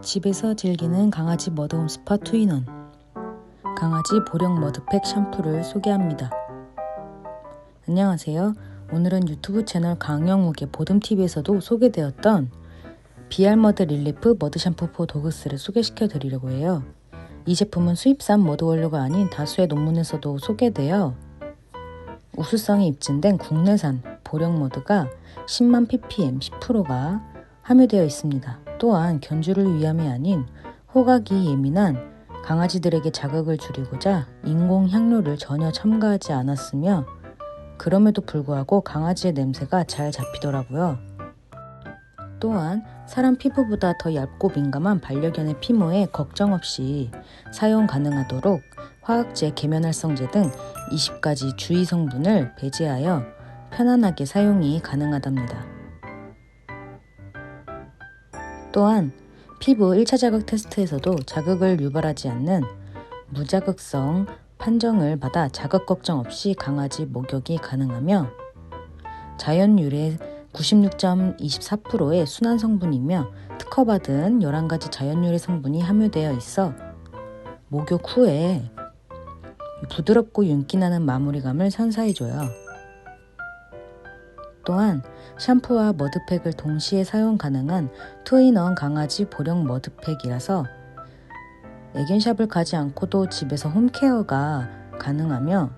집에서 즐기는 강아지 머드홈 스파 투인원 강아지 보령 머드팩 샴푸를 소개합니다. 안녕하세요. 오늘은 유튜브 채널 강영욱의 보듬TV에서도 소개되었던 BR 머드 릴리프 머드 샴푸 포 도그스를 소개시켜 드리려고 해요. 이 제품은 수입산 머드 원료가 아닌 다수의 논문에서도 소개되어 우수성이 입증된 국내산 보령 머드가 10만 ppm 10%가 함유되어 있습니다. 또한 견주를 위함이 아닌 호각이 예민한 강아지들에게 자극을 줄이고자 인공 향료를 전혀 첨가하지 않았으며 그럼에도 불구하고 강아지의 냄새가 잘 잡히더라고요. 또한 사람 피부보다 더 얇고 민감한 반려견의 피모에 걱정 없이 사용 가능하도록 화학제, 계면활성제 등 20가지 주의 성분을 배제하여 편안하게 사용이 가능하답니다. 또한 피부 1차 자극 테스트에서도 자극을 유발하지 않는 무자극성 판정을 받아 자극 걱정 없이 강아지 목욕이 가능하며 자연 유래 96.24%의 순한 성분이며 특허받은 11가지 자연 유래 성분이 함유되어 있어 목욕 후에 부드럽고 윤기나는 마무리감을 선사해줘요. 또한 샴푸와 머드팩을 동시에 사용 가능한 투인원 강아지 보령 머드팩이라서 애견샵을 가지 않고도 집에서 홈케어가 가능하며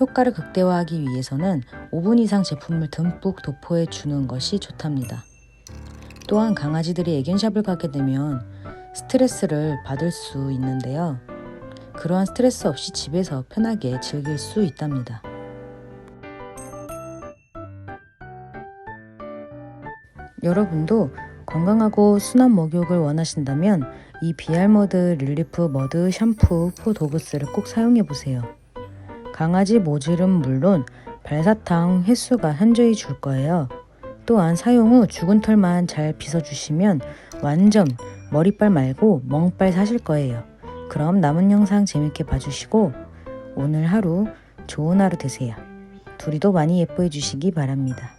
효과를 극대화하기 위해서는 5분 이상 제품을 듬뿍 도포해 주는 것이 좋답니다. 또한 강아지들이 애견샵을 가게 되면 스트레스를 받을 수 있는데요. 그러한 스트레스 없이 집에서 편하게 즐길 수 있답니다. 여러분도 건강하고 순한 목욕을 원하신다면 이 비알 머드 릴리프 머드 샴푸 포 도그스를 꼭 사용해 보세요. 강아지 모질은 물론 발사탕 횟수가 현저히 줄 거예요. 또한 사용 후 죽은 털만 잘 빗어주시면 완전 머리빨 말고 멍빨 사실 거예요. 그럼 남은 영상 재밌게 봐주시고 오늘 하루 좋은 하루 되세요. 둘이도 많이 예뻐해 주시기 바랍니다.